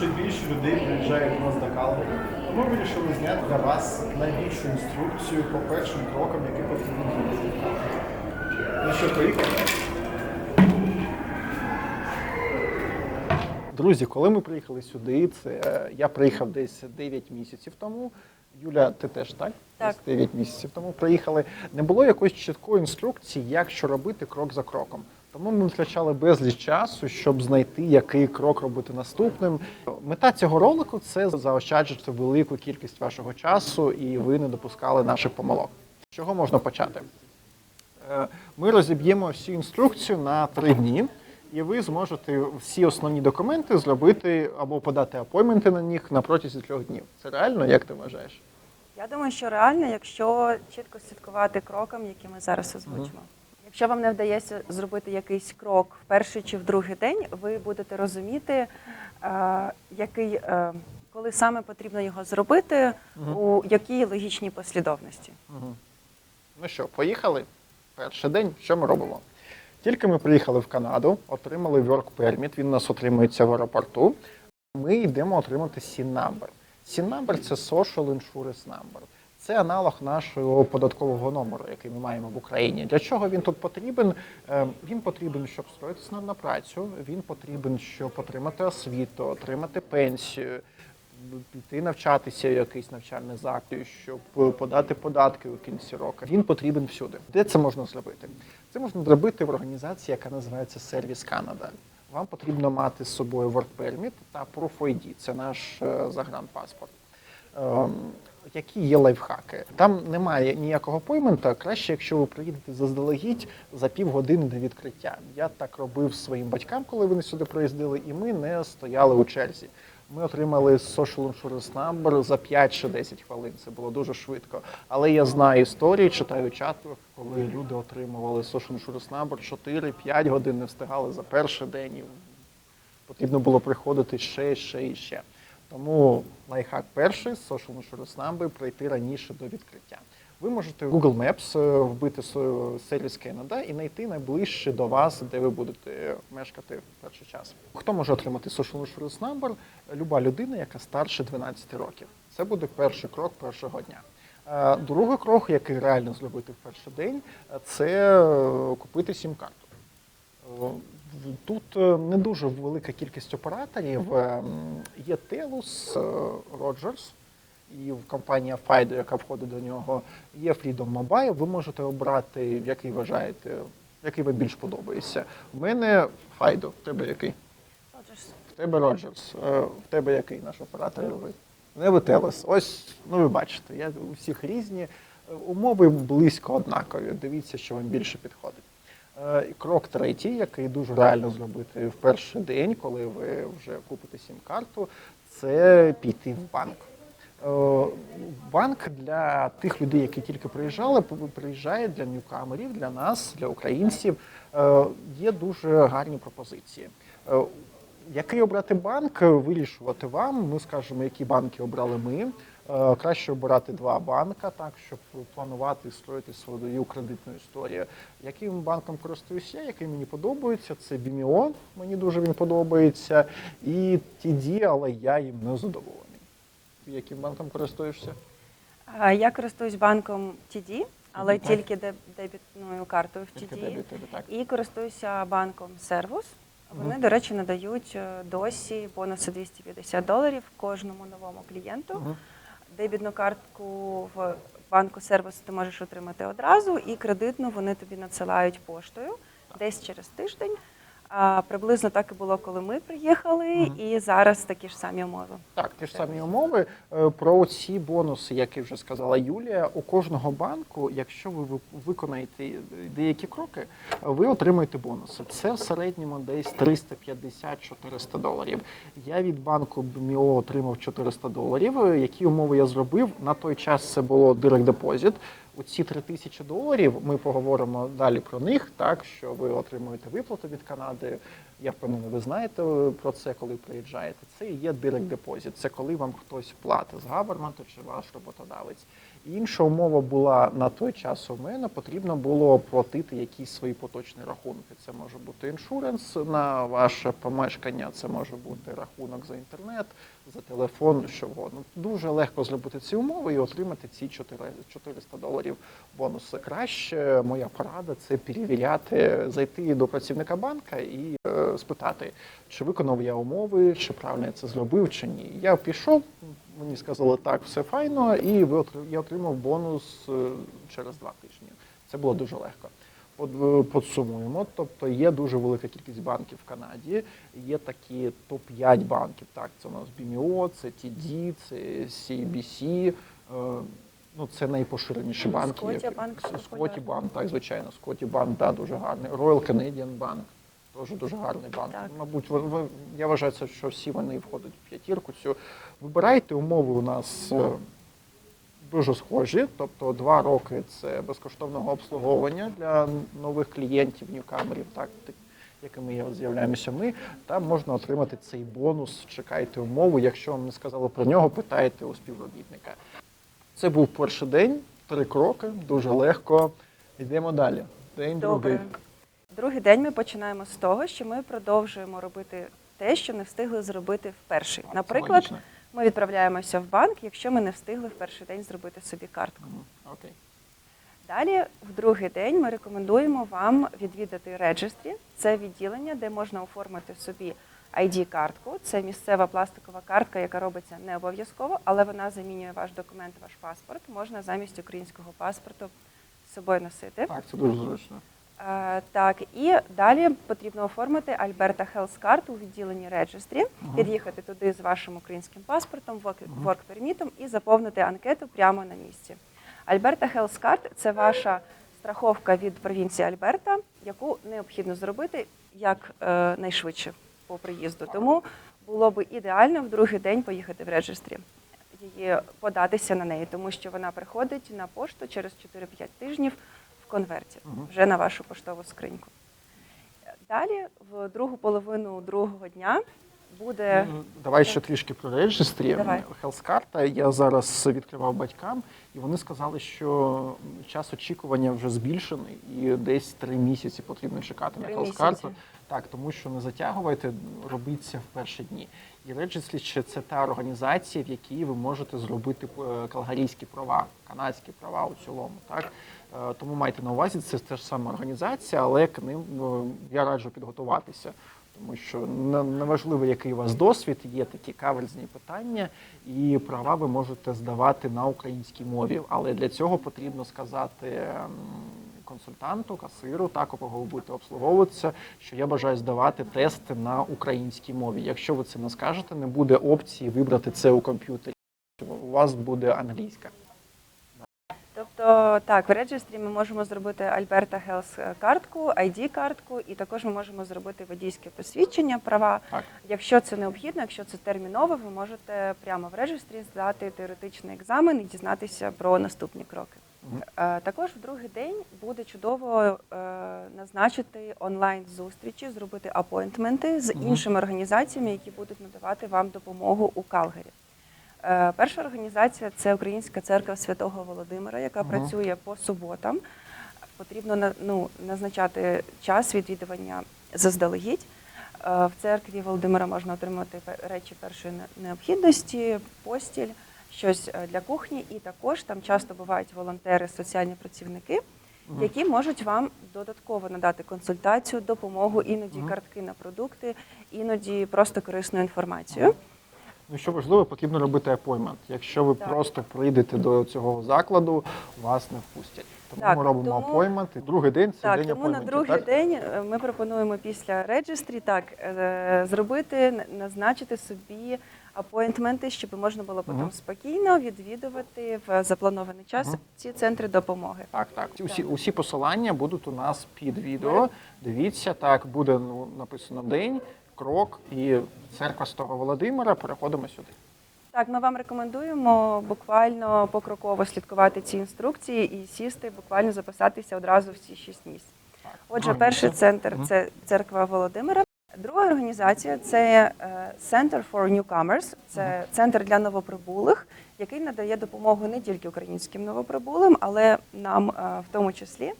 більше і більше людей приїжджають до нас до. Тому ми вирішили зняти для вас найбільшу інструкцію по першим крокам, які потрібно зробити. Ну що, поїхали? Друзі, коли ми приїхали сюди, це е, я приїхав десь 9 місяців тому. Юля, ти теж так? Так. 9 місяців тому приїхали. Не було якоїсь чіткої інструкції, як що робити крок за кроком. Тому ми втрачали безліч часу, щоб знайти, який крок робити наступним. Мета цього ролику це заощаджувати велику кількість вашого часу, і ви не допускали наших помилок. З чого можна почати? Е, Ми розіб'ємо всю інструкцію на три дні, і ви зможете всі основні документи зробити або подати апойменти на них на протязі трьох днів. Це реально, як ти вважаєш? Я думаю, що реально, якщо чітко слідкувати крокам, які ми зараз озвучимо. Якщо вам не вдається зробити якийсь крок в перший чи в другий день, ви будете розуміти, е, який, е, коли саме потрібно його зробити, у якій логічній послідовності. Ну що, поїхали? Перший день, що ми робимо? Тільки ми приїхали в Канаду, отримали work permit, він у нас отримується в аеропорту. Ми йдемо отримати SIN number. SIN number – це Social Insurance Number. Це аналог нашого податкового номеру, який ми маємо в Україні. Для чого він тут потрібен? Е, Він потрібен, щоб встроїтися на- працю. Він потрібен, щоб отримати освіту, отримати пенсію, піти навчатися в якийсь навчальний заклад, щоб подати податки у кінці року. Він потрібен всюди. Де це можна зробити? Це можна зробити в організації, яка називається Сервіс Канада. Вам потрібно мати з собою Work Permit та Proof ID. Це наш е, загранпаспорт. Які є лайфхаки? Там немає ніякого поймента. Краще, якщо ви приїдете заздалегідь за півгодини до відкриття. Я так робив своїм батькам, коли вони сюди приїздили, і ми не стояли у черзі. Ми отримали Social Insurance Number за 5 чи 10 хвилин. Це було дуже швидко. Але я знаю історії, читаю чати, коли люди отримували Social Insurance Number 4-5 годин, не встигали за перший день. Потрібно було приходити ще, ще і ще. Тому лайфхак перший з Social Insurance Number прийти раніше до відкриття. Ви можете Google Maps е, вбити с- сервіс Canada і знайти найближче до вас, де ви будете мешкати в перший час. Хто може отримати Social Insurance Number? Люба людина, яка старше 12 років. Це буде перший крок першого дня. Е, Другий крок, який реально зробити в перший день, це е, купити сім-карту. Тут е, не дуже велика кількість операторів. Е, Є Telus, е, Rogers і в компанія Fido, яка входить до нього, є Freedom Mobile. Ви можете обрати, який вважаєте, який вам більш подобається. У мене Fido, в тебе який? Ж, В тебе Rogers. Е, В тебе який наш оператор? Не ви Telus. Ось, ну ви бачите, я, у всіх різні. Умови близько однакові. Дивіться, що вам більше підходить. Е, Крок третій, який дуже реально зробити в перший день, коли ви вже купите сім-карту, це піти в банк. Е, Банк для тих людей, які тільки приїжджали, приїжджає для ньюкамерів, для нас, для українців. Е, Є дуже гарні пропозиції. Е, Який обрати банк, вирішувати вам. Ми скажемо, які банки обрали ми. Е, Краще обирати два банка, так щоб планувати і строїти свою кредитну історію. Яким банком користуюся я, який мені подобається, це BMO, мені дуже він подобається, і TD, але я їм не задоволений. Яким банком користуєшся? я користуюсь банком TD, але тільки дебітною картою в TD. дебіт. І користуюся банком Сервус. Вони, до речі, надають е, досі бонуси 250 доларів кожному новому клієнту. Дебітну картку в банку сервісу ти можеш отримати одразу, і кредитну вони тобі надсилають поштою десь через тиждень. А, приблизно так і було, коли ми приїхали, і зараз такі ж самі умови. Так, ті ж самі умови. Е, Про ці бонуси, які вже сказала Юлія, у кожного банку, якщо ви ви- виконаєте деякі кроки, ви отримаєте бонуси. Це в середньому десь 350-400 доларів. Я від банку BMO отримав 400 доларів. Е, Які умови я зробив? На той час це було Direct Deposit. У ці 3000 доларів ми поговоримо далі про них, так що ви отримуєте виплату від Канади. Я впевнений, ви знаєте е, про це, коли приїжджаєте. Це і є директ депозит. Це коли вам хтось платить з гаверменту чи ваш роботодавець. Інша умова була на той час у мене. Потрібно було платити якісь свої поточні рахунки. Це може бути іншуренс на ваше помешкання, це може бути рахунок за інтернет, за телефон, що угодно. Дуже легко зробити ці умови і отримати ці 4 400 доларів бонуси. Краще моя порада це перевіряти, зайти до працівника банка і е, спитати, чи виконав я умови, чи правильно я це зробив, чи ні. Я пішов, мені сказали так, все файно, і я отримав бонус е, через два тижні. Це було дуже легко. Подсумуємо, тобто є дуже велика кількість банків в Канаді. Є такі топ-5 банків. Так, це у нас BMO, це TD, це CBC. е, Ну, це найпоширеніші банки. Scotia банк так, звичайно. Scotia банк, да, дуже гарний. Royal Canadian банк. Теж дуже гарний банк. Так. Мабуть, ви, ви, я вважаю, що всі вони входять в п'ятірку. Цю вибирайте умови у нас е, дуже схожі. Тобто два роки це безкоштовного обслуговування для нових клієнтів, ньюкамерів, так так, якими з'являємося ми. Там можна отримати цей бонус. Чекайте умови. Якщо вам не сказали про нього, питайте у співробітника. Це був перший день, три кроки, дуже легко. Йдемо далі. День Добре. другий. Другий день ми починаємо з того, що ми продовжуємо робити те, що не встигли зробити в перший. Наприклад, ми відправляємося в банк, якщо ми не встигли в перший день зробити собі картку. Окей. Далі, в другий день, ми рекомендуємо вам відвідати Registry. Це відділення, де можна оформити собі ID-картку. Це місцева пластикова картка, яка робиться не обов'язково, але вона замінює ваш документ, ваш паспорт. Можна замість українського паспорту з собою носити. Так, це дуже зручно. Е, Так, і далі потрібно оформити Альберта Card у відділенні Мгм. під'їхати туди з вашим українським паспортом, permit і заповнити анкету прямо на місці. Альберта Card – це ваша страховка від провінції Альберта, яку необхідно зробити як е, найшвидше по приїзду. Тому було б ідеально в другий день поїхати в Registry, її податися на неї, тому що вона приходить на пошту через 4-5 тижнів в конверті вже на вашу поштову скриньку. Далі, в другу половину другого дня, буде Ну, Давай ще трішки про реєстрі. Хелскарта я зараз відкривав батькам, і вони сказали, що час очікування вже збільшений, і десь три місяці потрібно чекати на Хелскарту. Так, тому що не затягувайте, робіть це в перші дні. І Registry – це та організація, в якій ви можете зробити е, калгарійські права, канадські права у цілому. Так? Е, Тому майте на увазі, це теж сама організація, але к ним е, я раджу підготуватися. Тому що не- неважливо, який у вас досвід, є такі каверзні питання, і права ви можете здавати на українській мові. Але для цього потрібно сказати ем, консультанту, касиру, так кого ви будете обслуговуватися, що я бажаю здавати тести на українській мові. Якщо ви це не скажете, не буде опції вибрати це у комп'ютері. У вас буде англійська. Тобто так, в реєстрі ми можемо зробити Альберта Хелс картку, ID картку, і також ми можемо зробити водійське посвідчення, права. Так. Якщо це необхідно, якщо це терміново, ви можете прямо в реєстрі здати теоретичний екзамен і дізнатися про наступні кроки. Е, Також в другий день буде чудово е, назначити онлайн зустрічі, зробити апойнтменти з іншими організаціями, які будуть надавати вам допомогу у Калгарі. Е, Перша організація це Українська церква Святого Володимира, яка Мгм. працює по суботам. Потрібно ну, назначати час відвідування заздалегідь. Е, В церкві Володимира можна отримати речі першої необхідності, постіль, щось е, для кухні, і також там часто бувають волонтери, соціальні працівники, які можуть вам додатково надати консультацію, допомогу, іноді картки на продукти, іноді просто корисну інформацію. Ну, що важливо, потрібно робити апоймент. Якщо ви Так. просто прийдете до цього закладу, вас не впустять. Тому Так, ми робимо тому- апоймент. І другий день це Так, день тому на другий так? день е, ми пропонуємо після реєстрі так е, зробити, назначити собі апойнтменти, щоб можна було потім Мгм. спокійно відвідувати в запланований час Мгм. ці центри допомоги. Так, так. Усі, Так. усі посилання будуть у нас під відео. Дивіться, так, буде ну, написано день, крок і церква Старого Володимира. Переходимо сюди. Так, ми вам рекомендуємо буквально покроково слідкувати ці інструкції і сісти, буквально записатися одразу в ці шість місць. Отже, перший центр це церква Володимира. Друга організація це е, Center for Newcomers, це центр для новоприбулих, який надає допомогу не тільки українським новоприбулим, але нам е, в тому числі.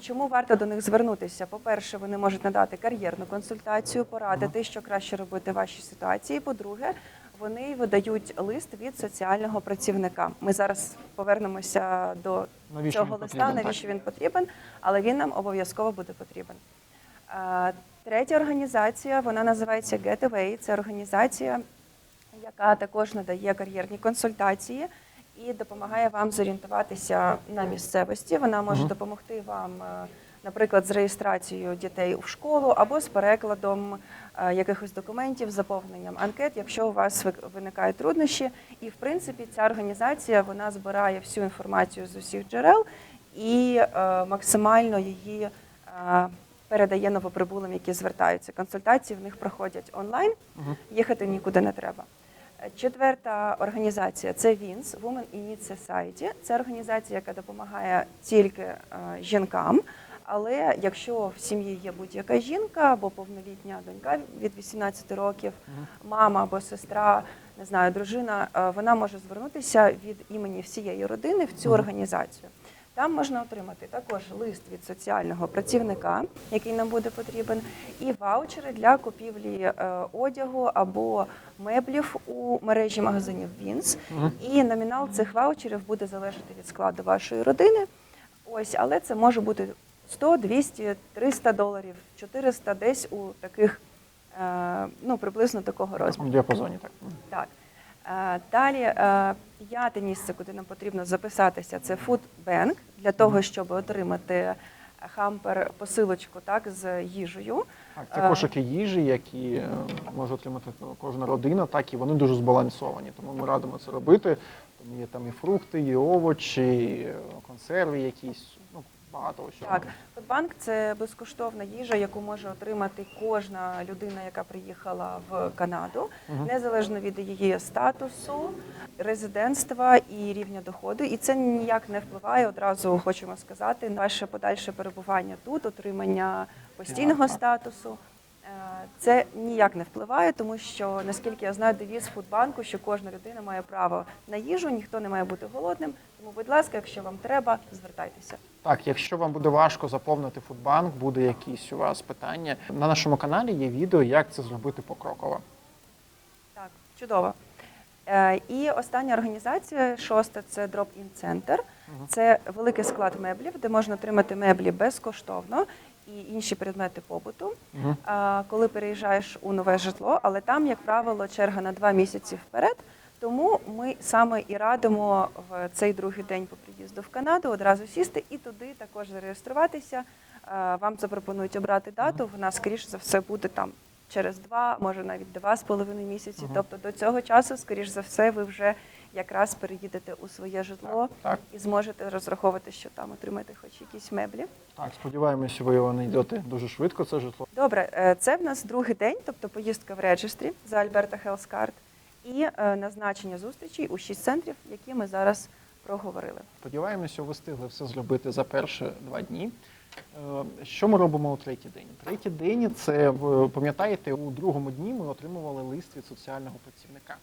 Чому варто до них звернутися? По-перше, вони можуть надати кар'єрну консультацію, порадити, що краще робити в вашій ситуації. По-друге, вони видають лист від соціального працівника. Ми зараз повернемося до Навіщо цього листа, потрібен, навіщо він потрібен, але він нам обов'язково буде потрібен. Третя організація вона називається Getaway. Це організація, яка також надає кар'єрні консультації і допомагає вам зорієнтуватися на місцевості. Вона може допомогти вам, е, наприклад, з реєстрацією дітей в школу або з перекладом е, якихось документів, заповненням анкет, якщо у вас ви- виникають труднощі. І в принципі, ця організація вона збирає всю інформацію з усіх джерел і е, максимально її. е, Передає новоприбулим, які звертаються. Консультації в них проходять онлайн, їхати нікуди не треба. Четверта організація це ВІНС Women in Need Society. Це організація, яка допомагає тільки е, жінкам. Але якщо в сім'ї є будь-яка жінка або повнолітня донька від 18 років, мама або сестра, не знаю, дружина, е, вона може звернутися від імені всієї родини в цю організацію. Там можна отримати також лист від соціального працівника, який нам буде потрібен, і ваучери для купівлі е, одягу або меблів у мережі магазинів Вінс. І номінал цих ваучерів буде залежати від складу вашої родини. Ось, але це може бути 100, 200, 300 доларів, 400 десь у таких, е, ну приблизно такого розміру. діапазоні, так. Так. Е, Далі п'яте місце, куди нам потрібно записатися, це Bank для того, щоб отримати хампер посилочку так з їжею. Так, це кошики їжі, які е, може отримати кожна родина, так і вони дуже збалансовані. Тому ми радимо це робити. Там є там і фрукти, і овочі, і е, консерви якісь, багато чого. Так, Фудбанк це безкоштовна їжа, яку може отримати кожна людина, яка приїхала в Канаду, незалежно від її статусу, резидентства і рівня доходу. І це ніяк не впливає. Одразу хочемо сказати на ваше подальше перебування тут, отримання постійного статусу. Це ніяк не впливає, тому що наскільки я знаю, девіз Фудбанку, що кожна людина має право на їжу, ніхто не має бути голодним. Тому, будь ласка, якщо вам треба, звертайтеся. Так, якщо вам буде важко заповнити фудбанк, буде якісь у вас питання. На нашому каналі є відео, як це зробити покроково. Так, чудово. Е, І остання організація, шоста, це Drop-in Center. Це великий склад меблів, де можна отримати меблі безкоштовно і інші предмети побуту, а, коли переїжджаєш у нове житло, але там, як правило, черга на два місяці вперед. Тому ми саме і радимо в цей другий день по приїзду в Канаду одразу сісти і туди також зареєструватися. Вам запропонують обрати дату. Вона, скоріш за все, буде там через два, може навіть два з половиною місяці. Тобто до цього часу, скоріш за все, ви вже якраз переїдете у своє житло Так. і зможете розраховувати, що там отримаєте хоч якісь меблі. Так, сподіваємося, ви його знайдете дуже швидко. Це житло. Добре, е, це в нас другий день, тобто поїздка в реєстрі за Альберта Хелскарт і е, назначення зустрічей у шість центрів, які ми зараз проговорили. Сподіваємося, ви встигли все зробити за перші два дні. Е, Що ми робимо у третій день? Третій день це ви пам'ятаєте, у другому дні ми отримували лист від соціального працівника.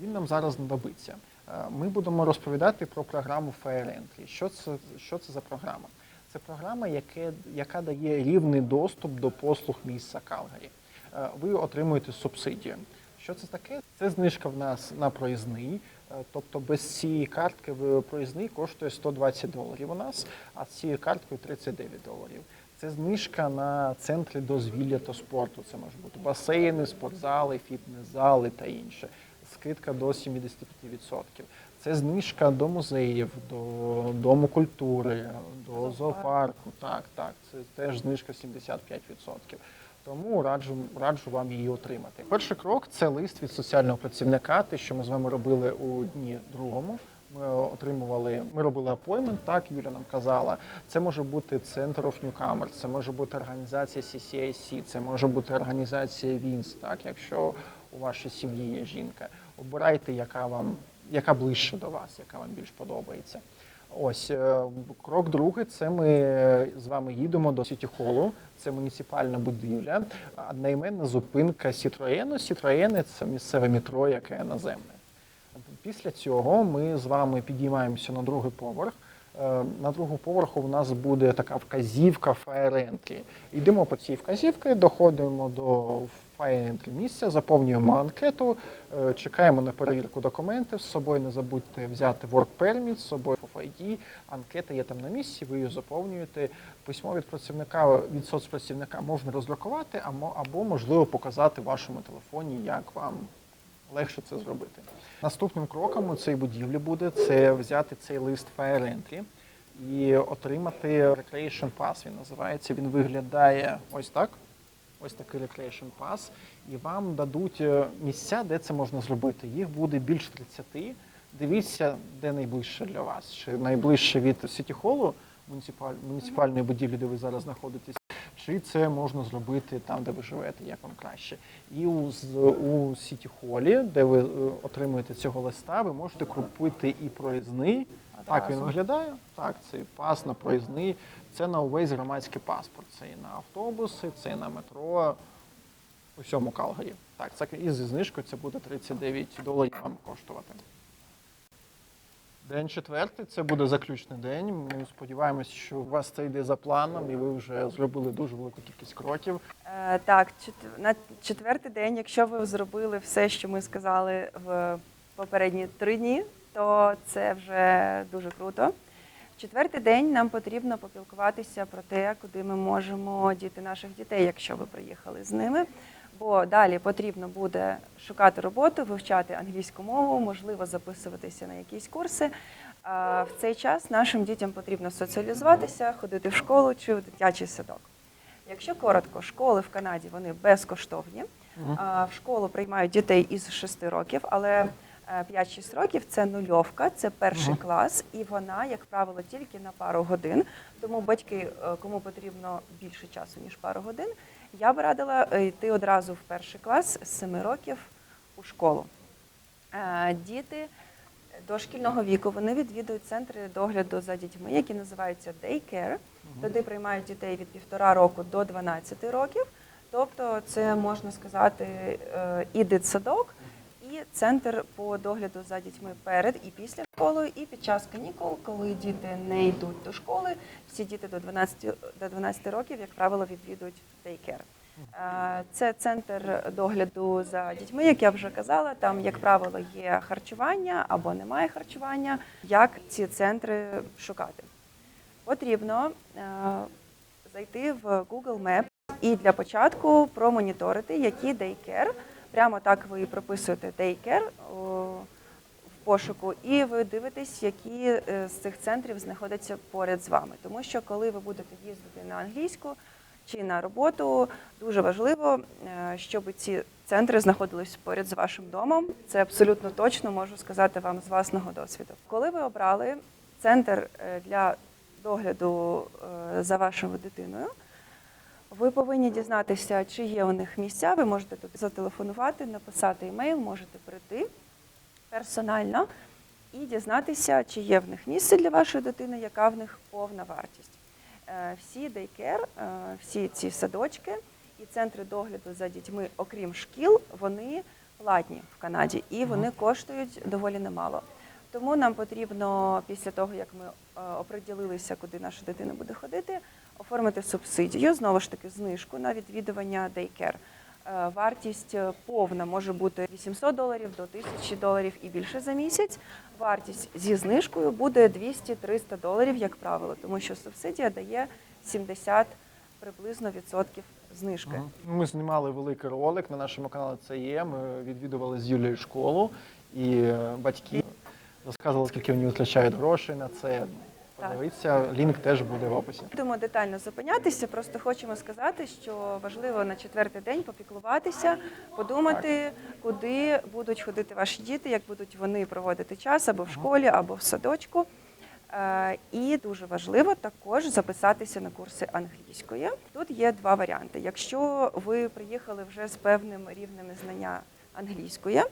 Він нам зараз знадобиться. Е, Ми будемо розповідати про програму Fair. Що це, що це за програма? Це програма, яке, яка дає рівний доступ до послуг міста Калгарі. Е, Ви отримуєте субсидію. Що це таке? Це знижка в нас на проїзний. Е, Тобто без цієї картки в проїзний коштує 120 доларів у нас, а з цією карткою 39 доларів. Це знижка на центри дозвілля та спорту. Це може бути басейни, спортзали, фітнес-зали та інше. Скидка до 75%. Це знижка до музеїв, до дому культури, до Зоопарку. Так, так, це теж знижка 75%. Тому раджу, раджу вам її отримати. Перший крок це лист від соціального працівника, те, що ми з вами робили у дні другому. Ми отримували, ми робили апоймент, так Юля нам казала. Це може бути Center of Newcomers, це може бути організація CCIC, це може бути організація WINS, так, якщо у вашій сім'ї є жінка. Обирайте, яка вам яка ближче до вас, яка вам більш подобається. Ось е, крок другий. Це ми е, з вами їдемо до Сіті Холу. Це муніципальна будівля, одноіменна зупинка Сітроєну. Сітроєни це місцеве метро, яке наземне. Після цього ми з вами підіймаємося на другий поверх. Е, На другому поверху у нас буде така вказівка Entry. Йдемо по цій вказівці, доходимо до Entry місця, заповнюємо анкету, е, чекаємо на перевірку документів. З собою не забудьте взяти Work Permit, з собою FID. Анкета є там на місці, ви її заповнюєте. Письмо від працівника від соцпрацівника можна роздрукувати, або можливо показати в вашому телефоні, як вам легше це зробити. Наступним кроком у цій будівлі буде це взяти цей лист Fire Entry і отримати Recreation Pass. Він називається. Він виглядає ось так. Ось такий Recreation Pass. І вам дадуть е, місця, де це можна зробити. Їх буде більш 30. Дивіться, де найближче для вас. Чи найближче від Сіті Холу, муніципаль... муніципальної будівлі, де ви зараз знаходитесь, чи це можна зробити там, де ви живете, як вам краще. І у, у Сіті Холі, де ви е, отримуєте цього листа, ви можете купити і проїзний. Так він виглядає. Так, цей пас на проїзний. Це на увесь громадський паспорт. Це і на автобуси, це і на метро. У всьому Калгарі. Так, це і зі знижкою це буде 39 доларів вам коштувати. День четвертий це буде заключний день. Ми сподіваємося, що у вас це йде за планом, і ви вже зробили дуже велику кількість кроків. Е, Так, на четвертий день, якщо ви зробили все, що ми сказали в попередні три дні, то це вже дуже круто. Четвертий день нам потрібно попілкуватися про те, куди ми можемо діти наших дітей, якщо ви приїхали з ними. Бо далі потрібно буде шукати роботу, вивчати англійську мову, можливо, записуватися на якісь курси. А в цей час нашим дітям потрібно соціалізуватися, ходити в школу чи в дитячий садок. Якщо коротко, школи в Канаді вони безкоштовні. А, В школу приймають дітей із 6 років, але 5-6 років це нульовка, це перший Мгм. клас, і вона, як правило, тільки на пару годин. Тому батьки, е, кому потрібно більше часу ніж пару годин, я б радила е, йти одразу в перший клас з 7 років у школу. Е, Діти дошкільного віку вони відвідують центри догляду за дітьми, які називаються Daycare. Туди приймають дітей від півтора року до 12 років. Тобто, це можна сказати е, і дитсадок, центр по догляду за дітьми перед і після школи, і під час канікул, коли діти не йдуть до школи, всі діти до 12, до 12 років, як правило, відвідують. Е, Це центр догляду за дітьми, як я вже казала. Там, як правило, є харчування або немає харчування. Як ці центри шукати? Потрібно зайти в Google Maps і для початку промоніторити, які дейкер. Прямо так ви прописуєте дейкер в пошуку, і ви дивитесь, які е, з цих центрів знаходяться поряд з вами. Тому що коли ви будете їздити на англійську чи на роботу, дуже важливо, е, щоб ці центри знаходились поряд з вашим домом. Це абсолютно точно можу сказати вам з власного досвіду. Коли ви обрали центр е, для догляду за вашою дитиною, ви повинні дізнатися, чи є у них місця. Ви можете тут зателефонувати, написати емейл, можете прийти персонально і дізнатися, чи є в них місце для вашої дитини, яка в них повна вартість. Е, Всі дейкер, е, всі ці садочки і центри догляду за дітьми, окрім шкіл, вони платні в Канаді і вони коштують доволі немало. Тому нам потрібно після того, як ми е, оприділилися, куди наша дитина буде ходити, оформити субсидію, знову ж таки, знижку на відвідування дейкер. Вартість е, повна може бути 800 доларів до 1000 доларів і більше за місяць. Вартість зі знижкою буде 200-300 доларів, як правило, тому що субсидія дає 70 приблизно відсотків знижки. Ми знімали великий ролик на нашому каналі. Це є. Ми відвідували з Юлією школу, і е, батьки розказували, скільки вони витрачають грошей на це. Подивіться, лінк теж буде в описі. Будемо детально зупинятися. Просто хочемо сказати, що важливо на четвертий день попіклуватися, подумати, куди будуть ходити ваші діти, як будуть вони проводити час або в школі, або в садочку. Е, І дуже важливо також записатися на курси англійської. Тут є два варіанти. Якщо ви приїхали вже з певним рівнем знання англійської,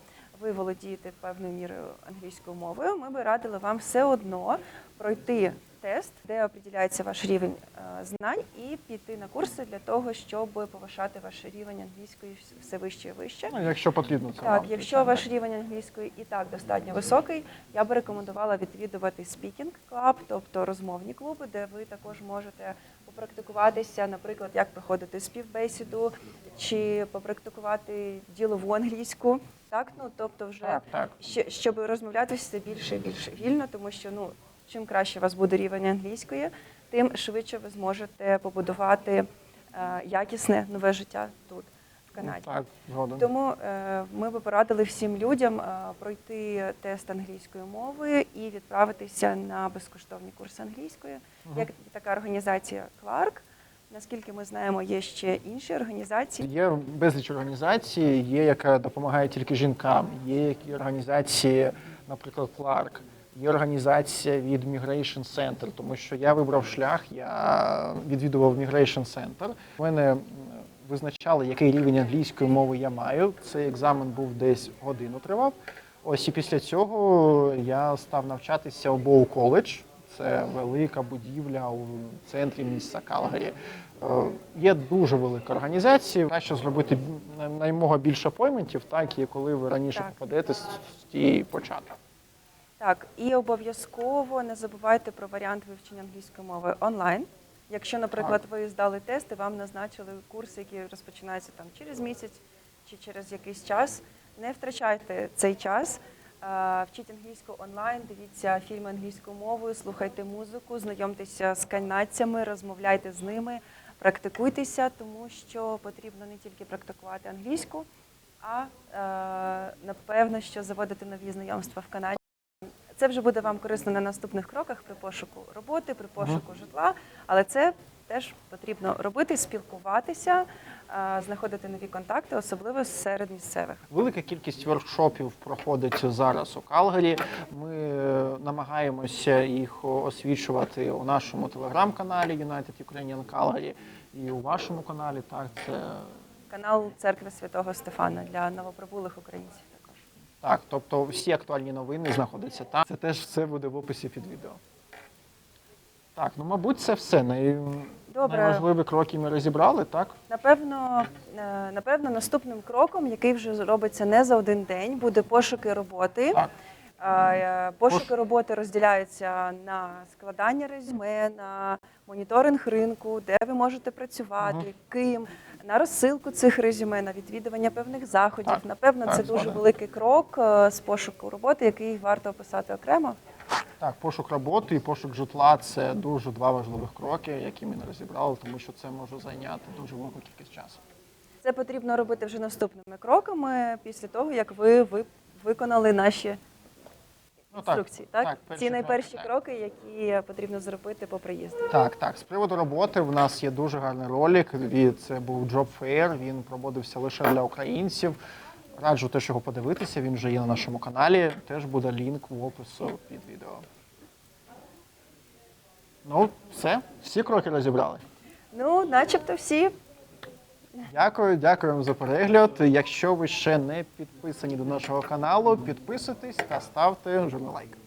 ви володієте певною мірою англійською мовою, ми би радили вам все одно пройти тест, де определяється ваш рівень е, знань, і піти на курси для того, щоб повишати ваш рівень англійської все вище і вище. Ну, якщо потрібно, це Так, вам, якщо звичайно. ваш рівень англійської і так достатньо високий, я би рекомендувала відвідувати Speaking Club, тобто розмовні клуби, де ви також можете попрактикуватися, наприклад, як проходити співбесіду, чи попрактикувати ділову англійську. Так, ну тобто, вже Так, так. щ- щоб розмовляти все більше і більше вільно, тому що ну чим краще у вас буде рівень англійської, тим швидше ви зможете побудувати е, якісне нове життя тут, в Канаді. Ну, так, згоден. Тому е, ми би порадили всім людям е, пройти тест англійської мови і відправитися на безкоштовні курси англійської. Як така організація Clark. Наскільки ми знаємо, є ще інші організації. Є безліч організацій, є, яка допомагає тільки жінкам, є які організації, наприклад, Clark, є організація від Migration Center, тому що я вибрав шлях, я відвідував Migration Center. У мене визначали, який рівень англійської мови я маю. Цей екзамен був десь годину тривав. Ось і після цього я став навчатися у Боу коледж. Це велика будівля у центрі міста Калгарі. Е, Є дуже велика організація. Краще зробити на- наймога більше апойментів, так і коли ви раніше Так. попадете з тієї початку. Так, і обов'язково не забувайте про варіант вивчення англійської мови онлайн. Якщо, наприклад, ви здали тест і вам назначили курси, які розпочинаються там через місяць чи через якийсь час, не втрачайте цей час. Вчіть англійську онлайн, дивіться фільми англійською мовою, слухайте музику, знайомтеся з канадцями, розмовляйте з ними, практикуйтеся, тому що потрібно не тільки практикувати англійську, а напевно, що заводити нові знайомства в Канаді. Це вже буде вам корисно на наступних кроках при пошуку роботи, при пошуку житла, але це теж потрібно робити, спілкуватися, е, знаходити нові контакти, особливо серед місцевих. Велика кількість воркшопів проходить зараз у Калгарі. Ми намагаємося їх освічувати у нашому телеграм-каналі United Ukrainian Calgary і у вашому каналі. Так, це Канал церкви Святого Стефана для новоприбулих українців. Так. Тобто всі актуальні новини знаходяться там. Це теж все буде в описі під відео. Так, ну мабуть, це все. Най... Добре. Найважливі кроки ми розібрали, так? Напевно, е, напевно, наступним кроком, який вже робиться не за один день, буде пошуки роботи. Так. Е, Пошуки Пош- роботи розділяються на складання резюме, на моніторинг ринку, де ви можете працювати, ким, на розсилку цих резюме, на відвідування певних заходів. Так, Напевно, так, це дуже згоден. великий крок е, з пошуку роботи, який варто описати окремо. Так, пошук роботи і пошук житла це дуже два важливих кроки, які ми не розібрали, тому що це може зайняти дуже велику кількість часу. Це потрібно робити вже наступними кроками після того, як ви, ви виконали наші Ну, так. Так, так, ці найперші кроки, кроки, які потрібно зробити по приїзду. Так, так. З приводу роботи в нас є дуже гарний ролик. Це був Job Fair, Він проводився лише для українців. Раджу теж його подивитися. Він вже є на нашому каналі. Теж буде лінк в опису під відео. Ну, все, всі кроки розібрали. Ну, начебто всі. Дякую, вам за перегляд. Якщо ви ще не підписані до нашого каналу, підписуйтесь та ставте журнал лайк.